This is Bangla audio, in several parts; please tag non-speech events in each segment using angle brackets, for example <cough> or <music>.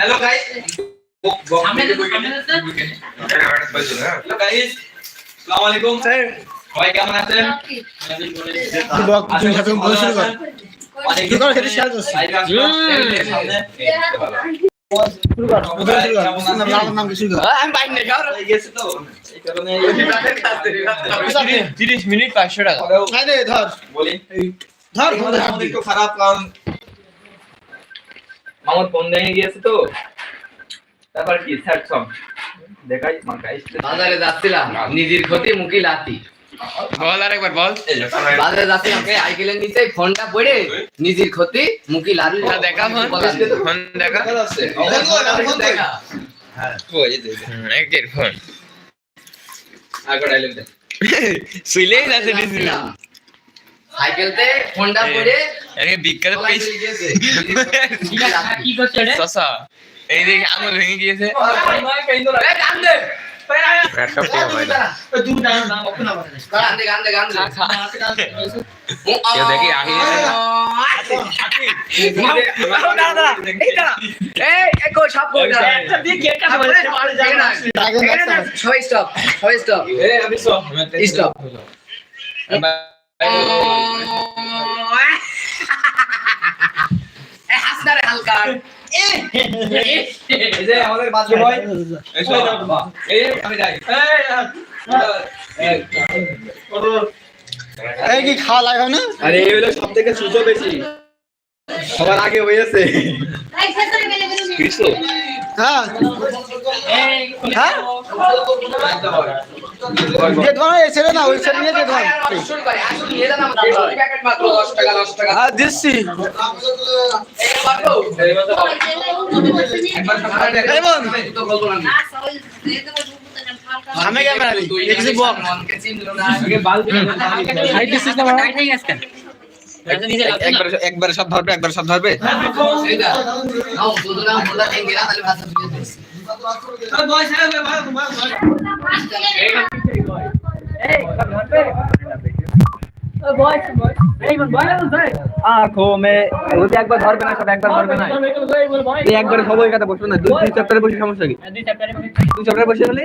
হ্যালো গাইস হ্যালো গাইস আসসালামু আলাইকুম স্যার সবাই কেমন আছেন? তিরিশ মিনিট পাঁচশো টাকা। ধর। বলি। ধর, খারাপ কারণ মামুর ফোন ভেঙে গিয়েছে তো। তারপর কি? স্যাড সং দেখাই বাজারে যাচ্ছিলাম নিজের ক্ষতি মুখি লাতি বল আর একবার বল। বাজারে যাচ্ছিলাম কে সাইকেলের নিচে ফোনটা পড়ে নিজের ক্ষতি মুখি লাতি তা। দেখা? ফোন ফোন দেখা। দেখা একের ফোন। আগে ডাইলেন দে। <laughs> শুইলেই যাচ্ছে যাচ্ছিলাম। সাইকেলতে ফোনটা পড়ে আরে বিখ্যাত পেজ। কি করছে রে শশা এই দেখে আঙুল ভেঙে গিয়েছে এই গান দে। একটা পেয়ে ভাই গান দে, গান দে, গান দে। কেউ দেখি আগে এই, এই কই, সব কই, দাঁড়া। আগে নেক্সট টাইম। সবাই stop, সবাই stop। এ আমি সব Stop. এই হাস না রে হালকা। এই যে আমাদের বাচ্চা ভাই এই আমি যাই এই এই কি খাওয়া লাগে না আরে এই হলো সব থেকে সুযোগ বেশি সবার আগে হয়েছে হ্যাঁ হ্যাঁ? যে ধর এই ছেড়ে না ওই ছেড়ে নিয়ে যে ধর শুরু করে, আসুন, নিয়ে যান আমাদের। এই প্যাকেট মাত্র 10 টাকা, 10 টাকা। হ্যাঁ দিচ্ছি এই বাবু, একবার সবার আগে এই বোন আমি তো বলবো না। সামনে ক্যামেরা নেই তুই দেখছি বক মনকে চিনলো না। আগে বালতি হাইট সিস্টেম টাইট হয়ে গেছে কেন এটা নিজে লাগছে না একবার একবার সব ধরবে একবার সব ধরবে একবার ধরবে না সব একবার ধরবে না। একবার সবাই কথা বসবে না দুই চ্যাপ্টারে বসে সমস্যা কি? হ্যাঁ, দুই চ্যাপ্টারে বসে। হলে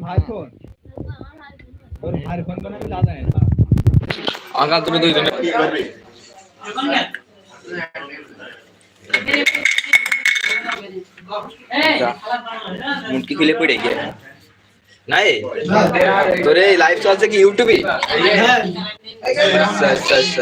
তোর ভাই ফোন তোর ভাইয়ের ফোন করে আমি দাদা আগাল তুমি দুইজনে মুটকি খুলে পড়ে গিয়ে। নাই? তোরে লাইভ চলছে কি ইউটিউবে আচ্ছা আচ্ছা আচ্ছা।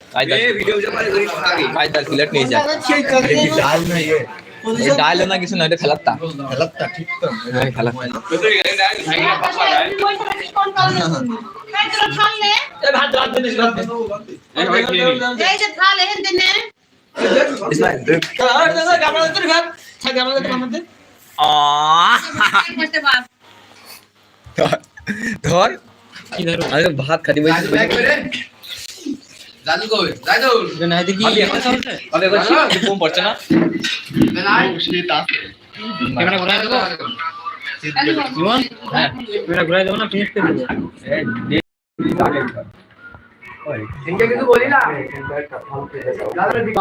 থাকো অনেক অনেক অনেক অনেক সিরিয়ালে প্লেটটা দে মাটির মানুষ মাটিতে বসে ভালো হ্যাঁ? হ্যাঁ এখনও চলছে আরে আমার তো কেমন কি মনে হয় এই বসো বসো বসো কায়দা কায়দা প্লেট নিয়ে যা ডাল নাই এ এই ডাইলো না কিছু না এটা খেলার তা খেলাটা ঠিক তো হ্যাঁ খেলার ধর কি ধর আরে ভাত খাতি বসে ব্যাগ করে। দাদু কই? দাদু। আরে বসে কম পড়ছে না নাই। ক্যামেরা ঘুরাই দেবো জীবন হ্যাঁ ক্যামেরা দেবো না ফিনিশ করে দেবো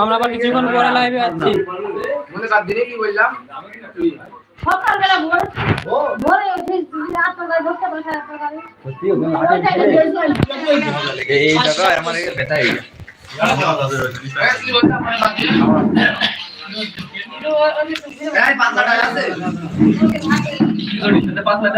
আমরা আবার কিছুক্ষণ পরে লাইভে আসছি মনে কর দিনে কি বললাম? সকালবেলা ভোর ভোরে উঠে দিদি রাত করে ধরতে বসে এই টাকা আমার ব্যথা হয়ে গেছে পাঁচ লাখ আছে। পাঁচ লাখ